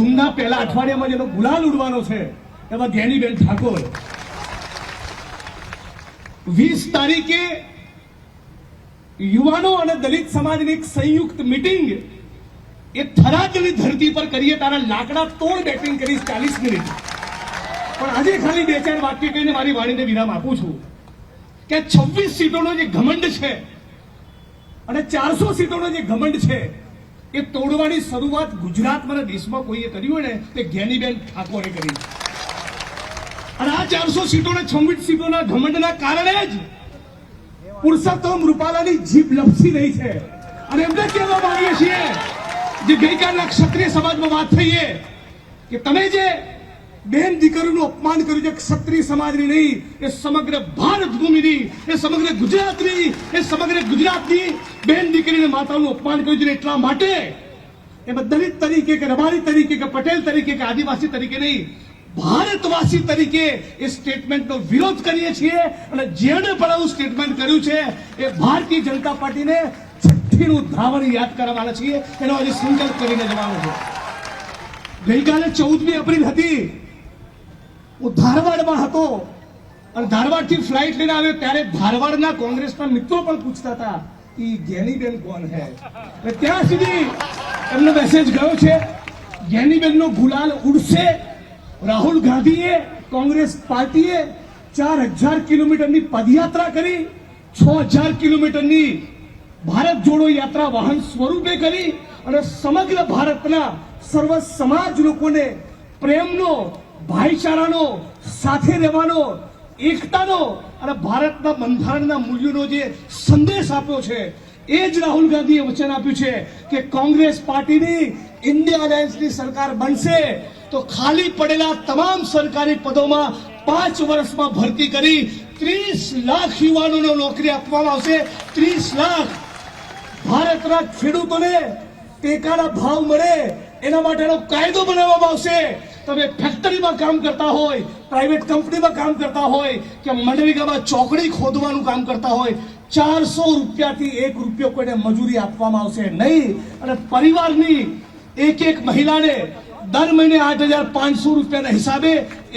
જૂનના પહેલા અઠવાડિયામાં જેનો ગુલાલ ઉડવાનો છે. એમાં ધ્યાનીબેન ઠાકોર. વીસ તારીખે યુવાનો અને દલિત સમાજની એક સંયુક્ત મિટિંગ. એ થરાદની ધરતી પર કરીએ, તારા લાકડા તોડ બેટિંગ કરીશ ચાલીસ મિનિટ. પણ આજે ખાલી બે ચાર વાક્ય કહીને મારી વાણીને વિરામ આપું છું. કે છવ્વીસ સીટોનો જે ઘમંડ છે અને ચારસો સીટોનો જે ઘમંડ છે એ તોડવાની શરૂઆત ગુજરાતમાં અને દેશમાં કોઈએ કરી હોય ને, તે જ્ઞાનીબેન ઠાકોરે કરી. અને આ ચારસો સીટોના છવ્વીસ સીટોના ઘમંડના કારણે જ પુરુષોત્તમ રૂપાલાની જીભ લપસી રહી છે. અને એમને કહેવા માંગીએ છીએ, જે ગઈકાલના ક્ષત્રિય સમાજમાં વાત થઈએ કે તમે જે બેન દીકરીનું અપમાન કર્યું છે ક્ષત્રિય સમાજની નહીં, એ સમગ્ર ભારત ભૂમિની એ સમગ્ર ગુજરાતની એ સમગ્ર ગુજરાતની બેન દીકરીને માતાનું અપમાન કર્યું છે એટલા માટે એમાં દલિત તરીકે કે રબારી તરીકે કે પટેલ તરીકે કે આદિવાસી તરીકે નહીં, ભારતવાસી તરીકે એ સ્ટેટમેન્ટનો વિરોધ કરીએ છીએ અને જેણે પણ આવું સ્ટેટમેન્ટ કર્યું છે, એ ભારતીય જનતા પાર્ટીને છઠ્ઠીનું ધાવણ યાદ કરવાના છીએ. એનો આજે સંકલ્પ કરીને જવાનો છે. ગઈકાલે ચૌદમી એપ્રિલ હતી. હું ધારવાડમાં હતો. અને ધારવાડથી ફ્લાઇટ લઈને આવ્યો ત્યારે ધારવાડના કોંગ્રેસના મિત્રો પણ પૂછતા હતા કે ગેનીબેન કોણ હે? એટલે ત્યાં સુધી એમનો મેસેજ ગયો છે, ગેનીબેનનો ગુલાલ ઉડશે. રાહુલ ગાંધીએ કોંગ્રેસ પાર્ટીએ ચાર હજાર કિલોમીટરની પદયાત્રા કરી, છ હજાર કિલોમીટરની ભારત જોડો યાત્રા વાહન સ્વરૂપે કરી અને સમગ્ર ભારતના સર્વ સમાજ લોકોને પ્રેમનો ભાઈચારાનો, સાથે રહેવાનો, એકતાનો અને ભારતના બંધારણના મૂલ્યોનો જે સંદેશ આપ્યો છે, એ જ રાહુલ ગાંધીએ વચન આપ્યું છે કે કોંગ્રેસ પાર્ટીની ઇન્ડિયા અલાયન્સની સરકાર બનશે તો ખાલી પડેલા તમામ સરકારી પદોમાં પાંચ વર્ષમાં ભરતી કરી ત્રીસ લાખ યુવાનોને નોકરી આપવામાં આવશે. ત્રીસ લાખ. ભારતના ખેડૂતોને ટેકાના ભાવ મળે, એના માટેનો કાયદો બનાવવામાં આવશે. તમે ફેક્ટરીમાં કામ કરતા હોય પ્રાઇવેટ કંપનીમાં કામ કરતા હોય, કે મનરેગામાં ચોકડી ખોદવાનું કામ કરતા હોય, ચારસો રૂપિયાથી એક રૂપિયો કોઈને મજૂરી આપવામાં આવશે નહીં. અને પરિવારની એક એક મહિલાને દર મહિને આઠ હજાર પાંચસો રૂપિયાના હિસાબે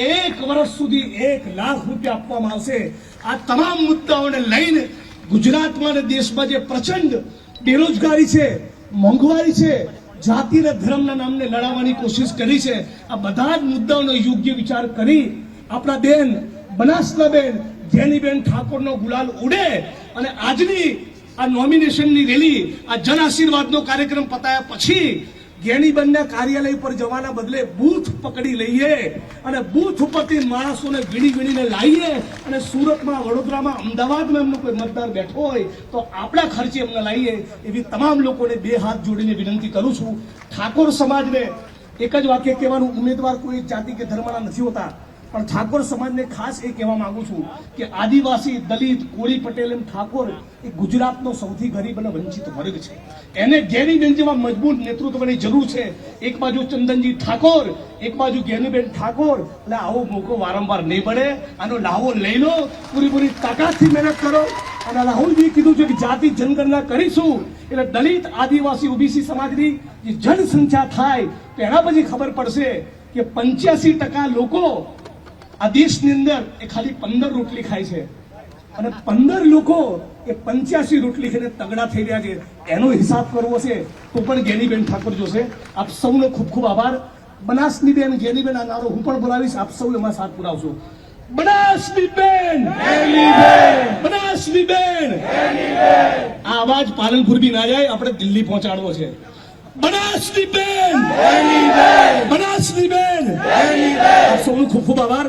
એક વર્ષ સુધી એક લાખ રૂપિયા આપવામાં આવશે. આ તમામ મુદ્દાઓને લઈને ગુજરાતમાં અને દેશમાં જે પ્રચંડ બેરોજગારી છે, મોંઘવારી છે જાતિ અને ધર્મના નામને લડાવવાની કોશિશ કરી છે. આ બધા જ મુદ્દાઓનો યોગ્ય વિચાર કરી આપણા બેન બનાસના બેન જેનીબેન ઠાકોરનો ગુલાલ ઉડે અને આજની આ નોમિનેશનની રેલી આ જન આશીર્વાદનો કાર્યક્રમ પતાયા પછી જ્ઞાનીબેનના કાર્યાલય પર જવાના બદલે બૂથ પકડી લઈએ અને બૂથ ઉપરથી માણસોને ભીડી વીણીને લાવીએ અને સુરતમાં, વડોદરામાં, અમદાવાદમાં એમનો કોઈ મતદાર બેઠો હોય તો આપણા ખર્ચે એમને લાવીએ એવી તમામ લોકોને બે હાથ જોડીને વિનંતી કરું છું. ઠાકોર સમાજને એક જ વાક્ય કહેવાનું, ઉમેદવાર કોઈ જાતિ કે ધર્મના નથી હોતા. પણ ઠાકોર સમાજને ખાસ એ કહેવા માંગુ છું કે આદિવાસી દલિત કોળી પટેલ એમ ઠાકોર એ ગુજરાતનો સૌથી ગરીબ અને વંચિત વર્ગ છે. એને જ્ઞાનીબેન જેવા મજબૂત નેતૃત્વની જરૂર છે. એક બાજુ ચંદનજી ઠાકોર, એક બાજુ જ્ઞાનીબેન ઠાકોર. એટલે આવો મોકો વારંવાર નહીં પડે આનો લાવો લઈ લો. પૂરીપૂરી તાકાતથી મહેનત કરો. અને રાહુલજી કીધું છે કે જાતિ જનગણના કરીશું. એટલે દલિત આદિવાસી ઓબીસી સમાજની જે જનસંખ્યા થાય, તો એના પછી ખબર પડશે કે પંચ્યાસી ટકા લોકો આ દેશની અંદર એ ખાલી પંદર રોટલી ખાય છે. અને પંદર લોકો એ પંચ્યાસી રોટલી ખાઈને તગડા થઈ રહ્યા છે. એનો હિસાબ કરવો છે તો પણ ગેનીબેન ઠાકોર જોશે. આપ સૌનો ખૂબ ખૂબ આભાર. બનાસની બેન ગેનીબેન આ નારો હું પણ બોલાવીશ આપ સૌ એમાં સાથ પુરાવશો. બનાસની બેન બનાસની બેન આ અવાજ પાલનપુર બી ના જાય, આપણે દિલ્હી પહોંચાડવો છે. બનાસની બેન બનાસની બેન આપ સૌનો ખૂબ ખૂબ આભાર.